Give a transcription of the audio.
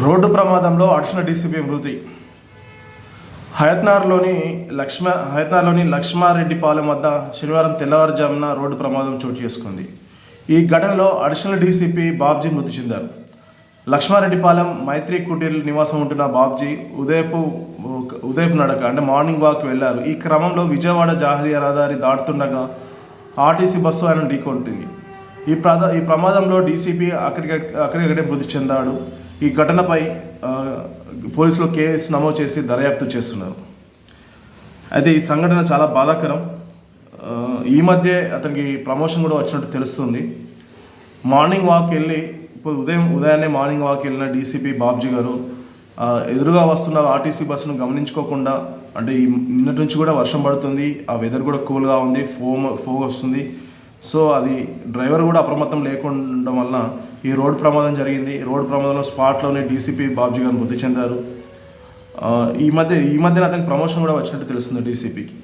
Road ప్రమాదంలో additional DCP మృతి. హయత్నార్లోని లక్ష్మ హయత్నార్లోని లక్ష్మారెడ్డిపాలెం వద్ద శనివారం తెల్లవారుజామున రోడ్డు ప్రమాదం చోటు చేసుకుంది. ఈ ఘటనలో అడిషనల్ డీసీపీ బాబ్జీ మృతి చెందారు. లక్ష్మారెడ్డిపాలెం మైత్రి కుటీర్ నివాసం ఉంటున్న బాబ్జీ ఉదయపు ఉదయపు నడక అంటే మార్నింగ్ వాక్ వెళ్ళారు ఈ క్రమంలో విజయవాడ జాతీయ రహదారి దాటుతుండగా ఆర్టీసీ బస్సు ఆయన ఢీకొంటుంది. ఈ ప్రద ఈ ప్రమాదంలో డీసీపీ అక్కడికి అక్కడికక్కడే మృతి చెందాడు. ఈ ఘటనపై పోలీసులు కేసు నమోదు చేసి దర్యాప్తు చేస్తున్నారు. అయితే ఈ సంఘటన చాలా బాధాకరం. ఈ మధ్య అతనికి ప్రమోషన్ కూడా వచ్చినట్టు తెలుస్తుంది. మార్నింగ్ వాక్ వెళ్ళి ఇప్పుడు ఉదయం ఉదయాన్నే మార్నింగ్ వాక్ వెళ్ళిన డీసీపీ బాబ్జీ గారు ఎదురుగా వస్తున్న ఆర్టీసీ బస్సును గమనించుకోకుండా అంటే ఈ నిన్నటి నుంచి కూడా వర్షం పడుతుంది ఆ వెదర్ కూడా కూల్గా ఉంది ఫోమ్ ఫోగ్ వస్తుంది. సో అది డ్రైవర్ కూడా అప్రమత్తం లేకుండా వలన ఈ రోడ్డు ప్రమాదం జరిగింది. రోడ్డు ప్రమాదంలో స్పాట్లోనే డీసీపీ బాబ్జీ గారు మృతి చెందారు. ఈ మధ్య ఈ మధ్యన అతనికి ప్రమోషన్ కూడా వచ్చినట్టు తెలుస్తుంది డీసీపీకి